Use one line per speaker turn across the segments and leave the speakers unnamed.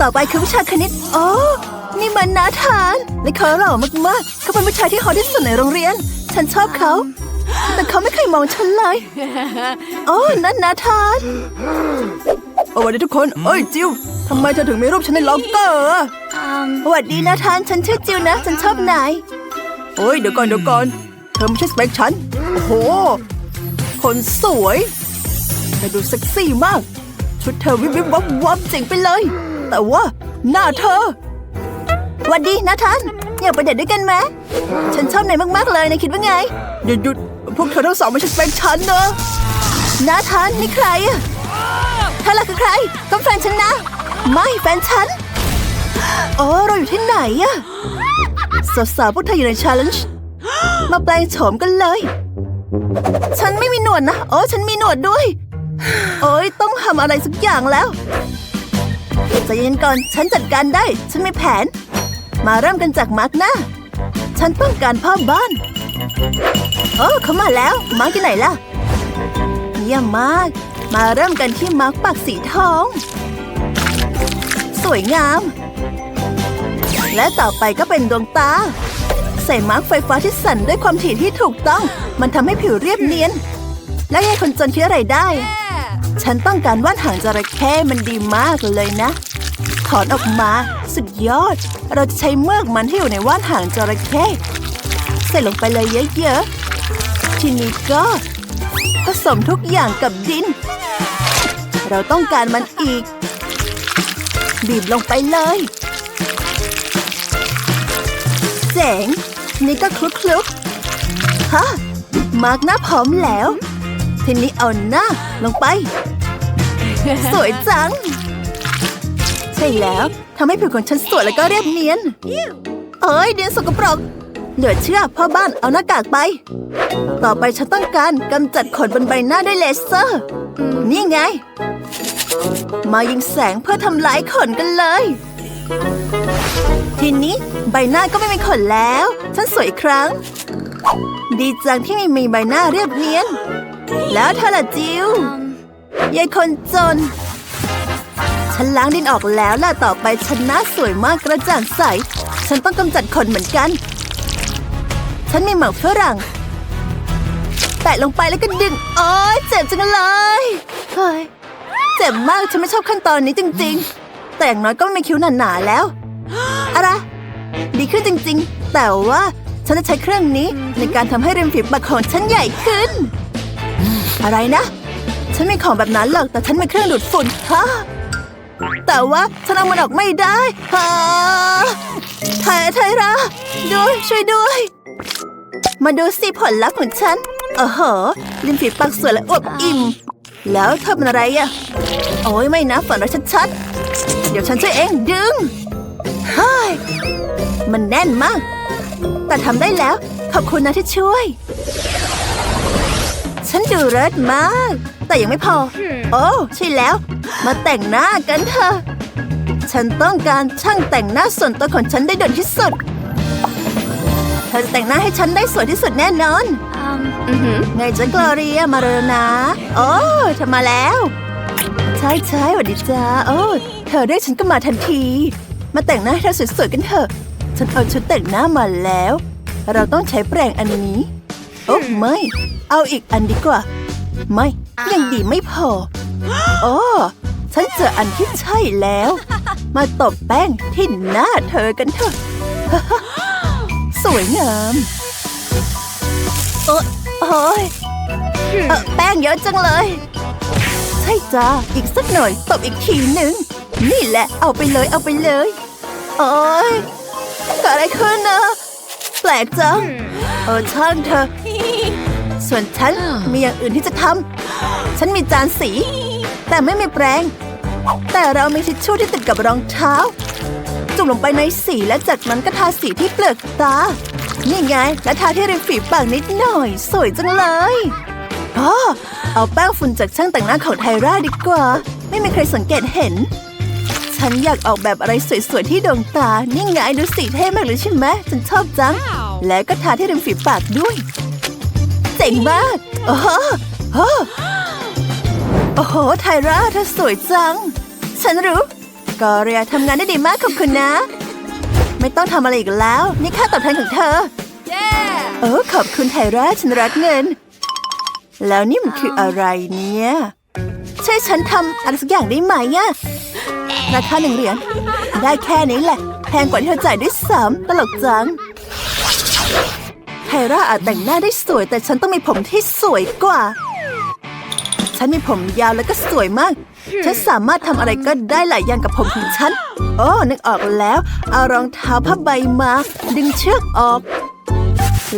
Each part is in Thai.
ต่อไปคือวิชาคณิตอ๋อนี่มันนาธานและเขาหล่อมากๆ เขาเป็นผู้ชายที่ฮอตที่สุดในโรงเรียน ฉันชอบเขา แต่เขาไม่เคยมองฉันเลย โอ้นั่นนาธานสวัสดีทุกคน เอ้ยจิวทำไมเธอถึงมีรูปฉันในล็อกเกอร์อะสวัสดีนาธาน ฉันชื่อจิวนะ ฉันชอบนายโอ้ย เดี๋ยวก่อนเดี๋ยวก่อน เธอไม่ใช่สเปคฉัน โอ้โห คนสวย เธอดูเซ็กซี่มาก ชุดเธอวิบวิบวับวับเจ๋งไปเลย แต่ว่าหน้าเธอ วัสดีนาธาน อยากไปเดทด้วยกันไหมฉันชอบนายมากๆเลยนายคิดว่าไงหยุดหยุดพวกเธอทั้งสองไม่ใช่สเปคฉันเนอะนาธานนี่ใครอะเธอล่ะคือใครก็แฟนฉันนะ ไม่แฟนฉันอ๋อเราอยู่ที่ไหนอะสาวๆพวกเธออยู่ใน challenge มาแปลงโฉมกันเลย ฉันไม่มีหนวดนะ โอ้ฉันมีหนวดด้วย โอ้ยต้องทำอะไรสักอย่างแล้ว ใจเย็นก่อนฉันจัดการได้ ฉันมีแผน มาเริ่มกันจากมาร์กหน้า ฉันต้องการพ่อบ้าน โอ้เขามาแล้ว มาร์กที่ไหนล่ะเยี่ยมมาก มาเริ่มกันที่มาร์กปากสีทอง สวยงาม และต่อไปก็เป็นดวงตา ใส่มาร์กไฟฟ้าที่สั่นด้วยความถี่ที่ถูกต้อง มันทำให้ผิวเรียบเนียน และให้คนจนคิดอะไรได้ฉันต้องการวาดหางจระเข้มันดีมากเลยนะถ อนออกมา สุดยอด เราจะใช้เมือกมันที่อยู่ในว่านหางจระเข้ใส่ลงไปเลยเยอะๆทีนี้ก็ ผสมทุกอย่างกับดิน เราต้องการมันอีก บีบลงไปเลยเจ๋งนี่ก็คลุกคลุกๆฮะมาร์กหน้าพร้อมแล้ว ทีนี้เอาหน้าลงไป สวยจัง ช่แล้วทำให้ผิวของฉันสวยแล้วก็เรียบเนียน เอ้ยเดียนสกปรก เหลือเชื่อพ่อบ้านเอาหน้ากากไป ต่อไปฉันต้องการกำจัดขนบนใบหน้าด้วยเลเซอร์ นี่ไง มายิงแสงเพื่อทำลายขนกันเลย ทีนี้ใบหน้าก็ไม่มีขนแล้ว ฉันสวยอีกครั้ง ดีจังที่ไม่มีใบหน้าเรียบเนียน แล้วเธอล่ะจิวยายคนจน ฉันล้างดินออกแล้วล่ะต่อไปฉันหน้าสวยมากกระจ่างใส ฉันต้องกำจัดขนเหมือนกัน ฉันมีหมากฝรั่ง แตะลงไปแล้วก็ดึงโอ๊ยเจ็บจังเลยเฮ้ยเจ็บมากฉันไม่ชอบขั้นตอนนี้จริง ๆ แต่อย่างน้อยก็ไม่มีคิ้วหนาๆแล้ว อะไร ดีขึ้นจริง ๆ แต่ว่าฉันจะใช้เครื่องนี้ในการทำให้ริมฝีปากของฉันใหญ่ขึ้น อะไรนะ ฉันไม่ของแบบนั้นหรอกแต่ฉันมีเครื่องดูดฝุ่นฮะ แต่ว่าฉันเอามันออกไม่ได้ฮะไทยไทยระด้วยช่วยด้วย มาดูสิผลลัพธ์ของฉันเออเหอะริมฝีปากสวยและอวบอิ่ม แล้วเธอเป็นอะไรอะโอ้ยไม่นะฝันร้าชัดๆ เดี๋ยวฉันช่วยเองดึงเฮ้ยมันแน่นมาก แต่ทำได้แล้ว ขอบคุณนะที่ช่วย ฉันดูเลิศมาก แต่ยังไม่พอ โอ้ใช่แล้ว มาแต่งหน้ากันเถอะ ฉันต้องการช่างแต่งหน้าส่วนตัวของฉันได้เด่นที่สุด เธอจะแต่งหน้าให้ฉันได้สวยที่สุดแน่นอนไงจ๊ะกลอเรียมาเร็วนะ โอ้เธอมาแล้ว ใช่ใช่สวัสดีจ้าโอ้เธอเรียกฉันก็มาทันที มาแต่งหน้าให้เธอสวยๆกันเถอะ ฉันเอาชุดแต่งหน้ามาแล้ว เราต้องใช้แปรงอันนี้ โอ้ไม่ เอาอีกอันดีกว่า ไม่ ยังดีไม่พอ โอ้ฉันเจออันที่ใช่แล้ว มาตบแป้งที่หน้าเธอกันเถอะ สวยงามโอ๊ยโอ๊ยเอ่อแป้งเยอะจังเลย ใช่จ้า อีกสักหน่อย ตบอีกทีหนึ่ง นี่แหละ เอาไปเลยเอาไปเลย โอ๊ยเกิดอะไรขึ้นนะแปลกจัง เออช่างเธอะ ส่วนฉันมีอย่างอื่นที่จะทำ ฉันมีจานสี แต่ไม่มีแปรง แต่เรามีทิชชู่ที่ติดกับรองเท้า จุ่มลงไปในสีและจากนั้นก็ทาสีที่เปลือกตา นี่ไง และทาที่ริมฝีปากนิดหน่อย สวยจังเลยอ๋อเอาแป้งฝุ่นจากช่างแต่งหน้าของไทราดีกว่า ไม่มีใครสังเกตเห็น ฉันอยากออกแบบอะไรสวยๆที่ดวงตา นี่ไงดูสีเท่มากเลยใช่ไหมฉันชอบจัง และก็ทาที่ริมฝีปากด้วยเจ๋งมากโอ้โหโอ้โหโอ้โห ไทราเธอสวยจัง ฉันรู้กอเรียทำงานได้ดีมากขอบคุณนะ ไม่ต้องทำอะไรอีกแล้ว นี่ค่าตอบแทนของเธอเออขอบคุณไทร่าฉันรักเงิน แล้วนี่มันคืออะไรเนี่ยช่วยฉันทำอะไรสักอย่างได้ไหมอะราคาหนึ่งเหรียญได้แค่นี้แหละ แพงกว่าที่เธอจ่ายด้วยซ้ำตลกจังไท ร่าอาจแต่งหน้าได้สวย แต่ฉันต้องมีผมที่สวยกว่า ฉันมีผมยาวแล้วก็สวยมาก ฉันสามารถทำอะไรก็ได้หลายอย่างกับผมของฉัน โอ้นึกออกแล้ว เอารองเท้าผ้าใบมา ดึงเชือกออก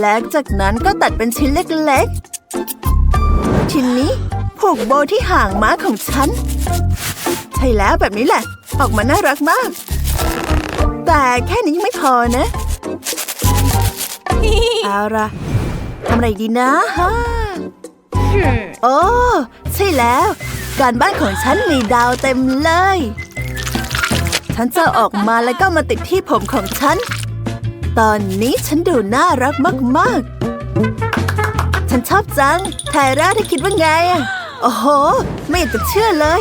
และจากนั้นก็ตัดเป็นชิ้นเล็กๆ ทีนี้ผูกโบว์ที่ห่างม้าของฉัน ใช่แล้วแบบนี้แหละ ออกมาน่ารักมาก แต่แค่นี้ยังไม่พอนะ เอาละทำอะไรดีนะฮะโอ้ใช่แล้ว การบ้านของฉันมีดาวเต็มเลย ฉันจะเอาออกมาแล้วก็มาติดที่ผมของฉัน ตอนนี้ฉันดูน่ารักมาก ๆ ฉันชอบจังไทร่าที่คิดว่าไงอะโอ้โห ไม่อยากจะเชื่อเลย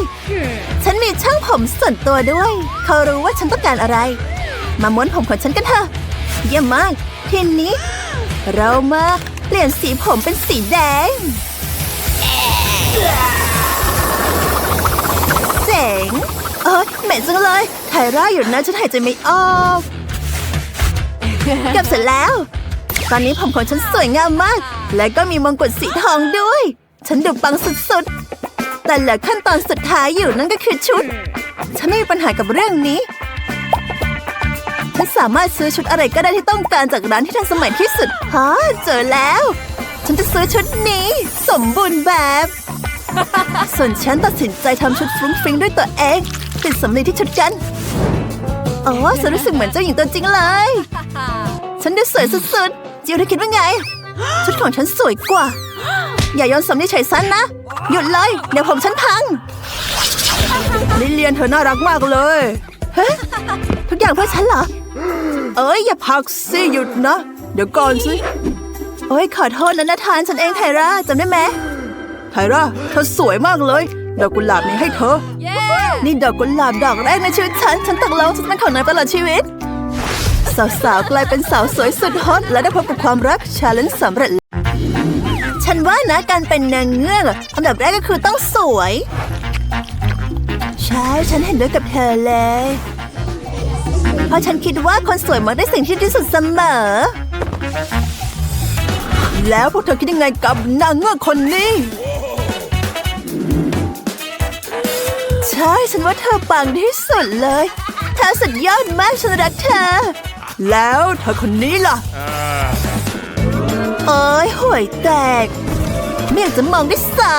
ฉันมีช่างผมส่วนตัวด้วย เขารู้ว่าฉันต้องการอะไร มาม้วนผมของฉันกันเถอะ เยี่ยมมากทีนี้ เรามาเปลี่ยนสีผมเป็นสีแดง เจ๋ง เออเหม็นจังเลยไทร่าอยู่นะฉันหายใจไม่ออกเกือบเสร็จแล้ว ตอนนี้ผมของฉันสวยงามมาก และก็มีมงกุฎสีทองด้วย ฉันดูปังสุดๆ แต่เหลือขั้นตอนสุดท้ายอยู่นั่นก็คือชุด ฉันไม่มีปัญหากับเรื่องนี้ ฉันสามารถซื้อชุดอะไรก็ได้ที่ต้องการจากร้านที่ทันสมัยที่สุดฮะเจอแล้ว ฉันจะซื้อชุดนี้ สมบูรณ์แบบ ส่วนฉันตัดสินใจทำชุดฟรุ้งฟริ้งด้วยตัวเองติดสำลีที่ชุดกันอ๋อฉันรู้สึกเหมือนเจ้าหญิงตัวจริงเลย ฉันดูสวยสุดๆจิวเธอคิดว่าไง ชุดของฉันสวยกว่า อย่าโยนสำลีใส่ฉันนะ หยุดเลย เดี๋ยวผมฉันพังลิเลียนเธอน่ารักมากเลย ฮ้ยทุกอย่างเพื่อฉันเหรอ เอ้ย อย่าพักสิหยุดนะ เดี๋ยวก่อนสิ โอ้ยขอโทษนะนาธานฉันเองไทร่าจำได้ไหมไทร่าเธอสวยมากเลย ดอกกุหลาบนี้ให้เธอ นี่ดอกกุหลาบดอกแรกในชีวิตฉัน ฉันตกลงจะเป็นของนายตลอดชีวิต สาวๆกลายเป็นสาวสวยสุดฮอตและได้พบกับความรักชาเลนจ์สำเร็จ ฉันว่านะการเป็นนางเงือกอะอันดับแรกก็คือต้องสวย ใช่ฉันเห็นด้วยกับเธอเลย เพราะฉันคิดว่าคนสวยมักได้สิ่งที่ดีสุดเสมอ แล้วพวกเธอคิดยังไงกับนางเงือกคนนี้ ใช่ฉันว่าเธอปังที่สุดเลย เธอสุดยอดมากฉันรักเธอ แล้วเธอคนนี้ล่ะเอ้ยห่วยแตก ไม่อยากจะมองด้วยซ้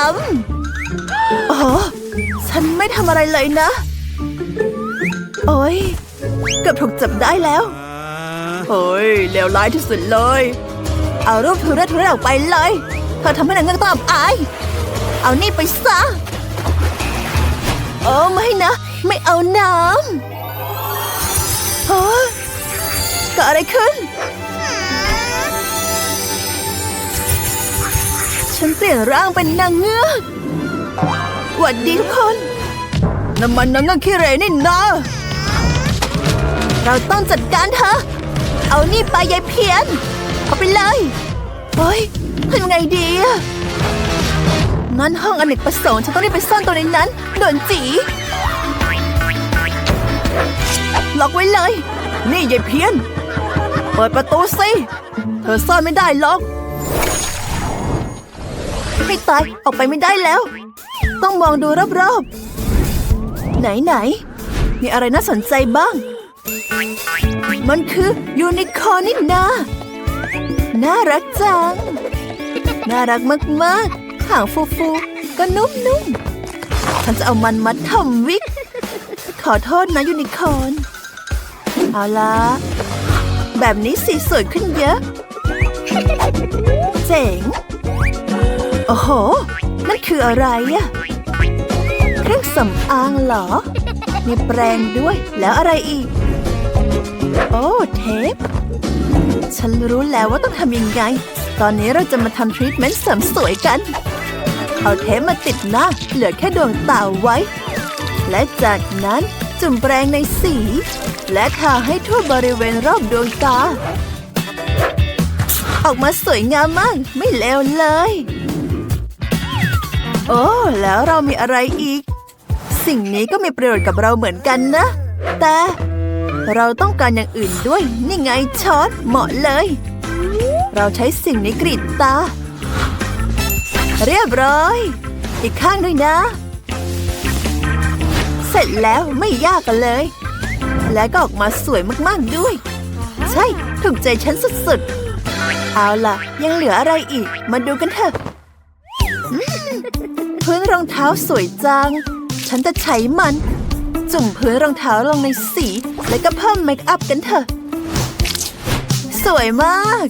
ำอ๋อ ฉันไม่ทำอะไรเลยนะ โอ้ยเกือบถูกจับได้แล้วเฮ้ยเลวร้ายที่สุดเลย เอารูปทุเรศทุเรศออกไปเลย เธอทำให้นางเงือกต้องอับอาย เอานี่ไปซะโอ้ไม่นะ ไม่เอาน้ำฮะเกิดอะไรขึ้น ฉันเปลี่ยนร่างเป็นนางเงือก หวัดดีทุกคน น้ำมันนางเงือกขี้เหร่นี่นะเราต้องจัดการเธอ เอานี่ไปยายเพียน เอาไปเลย เฮ้ยทำไงดีงั้นห้องอเนกประสงค์ฉันต้องรีบไปซ่อนตัวในนั้นโดนจีล็อกไว้เลย นี่ยายเพียน เปิดประตูสิ เธอซ่อนไม่ได้หรอก ไม่ตายออกไปไม่ได้แล้ว ต้องมองดูรอบๆ ไหนๆ มีอะไรน่าสนใจบ้าง มันคือยูนิคอร์นนี่นาน่ารักจัง น่ารักมากๆหางฟูๆ ก็นุ่มๆ ฉันจะเอามันมัดทำวิก ขอโทษนะยูนิคอร์น เอาละแบบนี้สีสวยขึ้นเยอะ เจ๋ง โอ้โห นั่นคืออะไรอะเครื่องสำอางเหรอ มีแปรงด้วย แล้วอะไรอีก โอ้เทป ฉันรู้แล้วว่าต้องทำยังไง ตอนนี้เราจะมาทำทรีทเมนต์เสริมสวยกัน เอาเทปมาติดหน้า เหลือแค่ดวงตาไว้ และจากนั้นจุ่มแปรงในสี และทาให้ทั่วบริเวณรอบดวงตา ออกมาสวยงามมาก ไม่เลวเลย โอ้ แล้วเรามีอะไรอีก สิ่งนี้ก็มีประโยชน์กับเราเหมือนกันนะ แต่เราต้องการอย่างอื่นด้วย นี่ไงช้อนเหมาะเลย เราใช้สิ่งนี้กรีดตา เรียบร้อย อีกข้างด้วยนะ เสร็จแล้วไม่ยากกันเลย และก็ออกมาสวยมากๆด้วย ใช่ ถูกใจฉันสุดๆ เอาล่ะ ยังเหลืออะไรอีก มาดูกันเถอะ พื้นรองเท้าสวยจัง ฉันจะใช้มัน จุ่มพื้นรองเท้าลงในสี แล้วก็เพิ่มเมคอัพกันเถอะ สวยมาก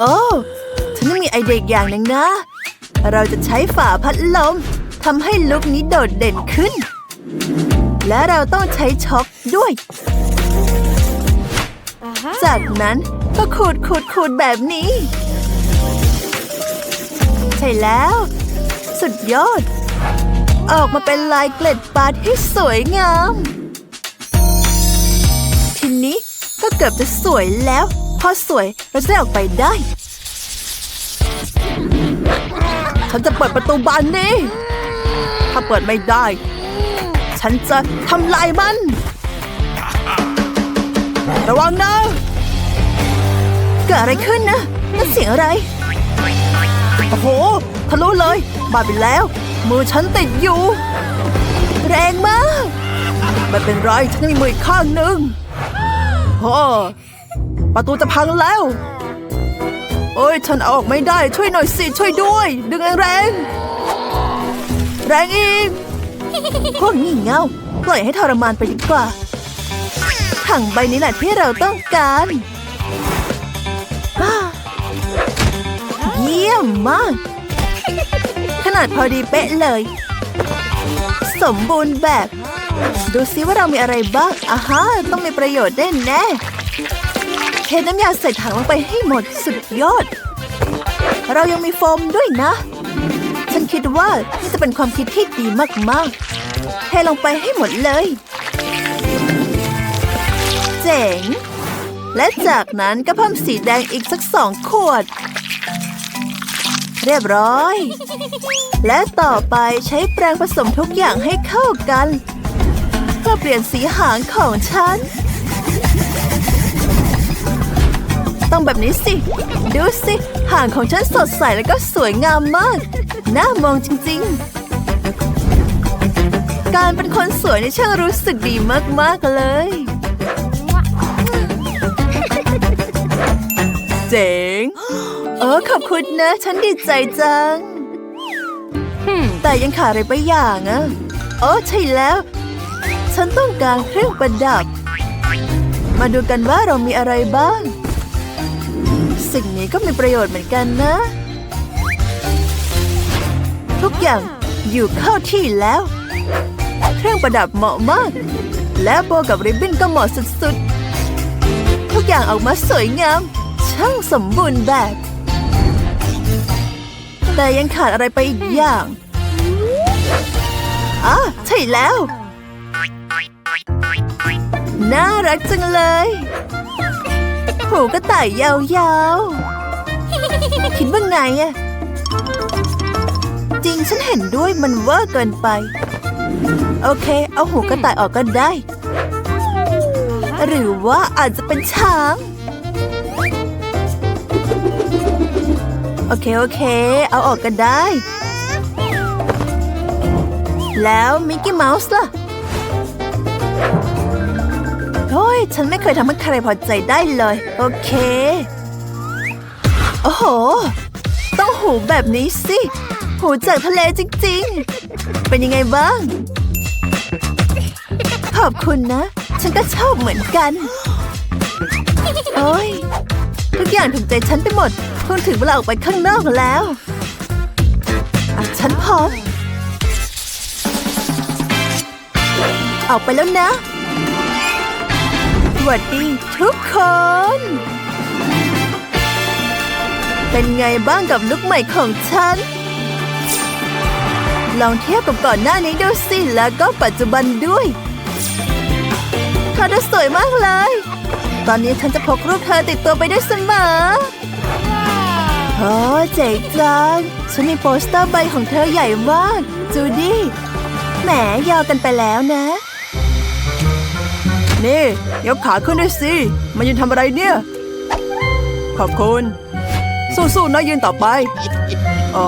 โอ้ฉันยังมีไอเดียอีกอย่างหนึ่งนะ เราจะใช้ฝาพัดลมทำให้ลุคนี้โดดเด่นขึ้น และเราต้องใช้ช็อคด้วย จากนั้นก็ขูดขูดขูดแบบนี้ใช่แล้ว สุดยอด ออกมาเป็นลายเกล็ดปลาที่สวยงาม ทีนี้ก็เกือบจะสวยแล้ว พอสวยเราจะออกไปได้ฉันจะเปิดประตูบานนี้ ถ้าเปิดไม่ได้ ฉันจะทำลายมัน ระวังนะเกิดอะไรขึ้นนะนั่นเสียงอะไร โอ้โห ทะลุเลย บาดไปแล้ว มือฉันติดอยู่ แรงมาก ไม่เป็นไรฉันมีมือข้างหนึ่งโอ้ประตูจะพังแล้ว โอ้ย ฉันเอาออกไม่ได้ ช่วยหน่อยสิ ช่วยด้วย ดึงแรงๆแรงอีกพวกงี่เง่าปล่อยให้ทรมานไปดีกว่า ถังใบนี้แหละที่เราต้องการ ยี่ยมมาก ขนาดพอดีเป๊ะเลย สมบูรณ์แบบ ดูซิว่าเรามีอะไรบ้างอ่าฮะต้องมีประโยชน์แน่แน่เทน้ำยาใส่ถังลงไปให้หมดสุดยอด เรายังมีโฟมด้วยนะ ฉันคิดว่านี่จะเป็นความคิดที่ดีมากๆเทลงไปให้หมดเลย เจ๋งและจากนั้นก็เพิ่มสีแดงอีกสักสองขวด เรียบร้อย และต่อไปใช้แปรงผสมทุกอย่างให้เข้ากัน เพื่อเปลี่ยนสีหางของฉัน ต้องแบบนี้สิ ดูสิ หางของฉันสดใสแล้วก็สวยงามมาก น่ามองจริงๆ การเป็นคนสวยนี่ช่างรู้สึกดีมากๆเลย เจ๋ง เออขอบคุณนะ ฉันดีใจจัง แต่ยังขาดอะไรไปอย่างอะโอ้ใช่แล้ว ฉันต้องการเครื่องประดับ มาดูกันว่าเรามีอะไรบ้าง สิ่งนี้ก็มีประโยชน์เหมือนกันนะ ทุกอย่างอยู่เข้าที่แล้ว เครื่องประดับเหมาะมาก และโบกับริบบิ้นก็เหมาะสุดๆ ทุกอย่างออกมาสวยงาม ช่างสมบูรณ์แบบ แต่ยังขาดอะไรไปอีกอย่างอะใช่แล้ว น่ารักจังเลย หูกระต่ายยาวๆ คิดว่าไงอะจริงฉันเห็นด้วยมันเวอร์เกินไป โอเค เอาหูกระต่ายออกก็ได้ หรือว่าอาจจะเป็นช้าง โอเค โอเค เอาออกกันได้ แล้วมิกกี้เมาส์ล่ะโอ้ยฉันไม่เคยทำให้ใครพอใจได้เลย โอเค โอ้โห ต้องหูแบบนี้สิ หูจากทะเลจริงๆ เป็นยังไงบ้าง ขอบคุณนะ ฉันก็ชอบเหมือนกัน โอ้ย ทุกอย่างถูกใจฉันไปหมด คงถึงเวลาออกไปข้างนอกแล้วฉันพร้อมออกไปแล้วนะสวัสดีทุกคน เป็นไงบ้างกับลุกใหม่ของฉัน ลองเทียบกับก่อนหน้านี้ดูสิแล้วก็ปัจจุบันด้วยเธอดูสวยมากเลย ตอนนี้ฉันจะพกรูปเธอติดตัวไปด้วยเสมอ โอ้เจ๋งจังฉันมีโปสเตอร์ใบของเธอใหญ่มาก จูดี้แหมยาวกันไปแล้วนะ นี่ยกขาขึ้นด้วยสิ มายืนทำอะไรเนี่ย ขอบคุณ สู้ๆนะยืนต่อไป โอ้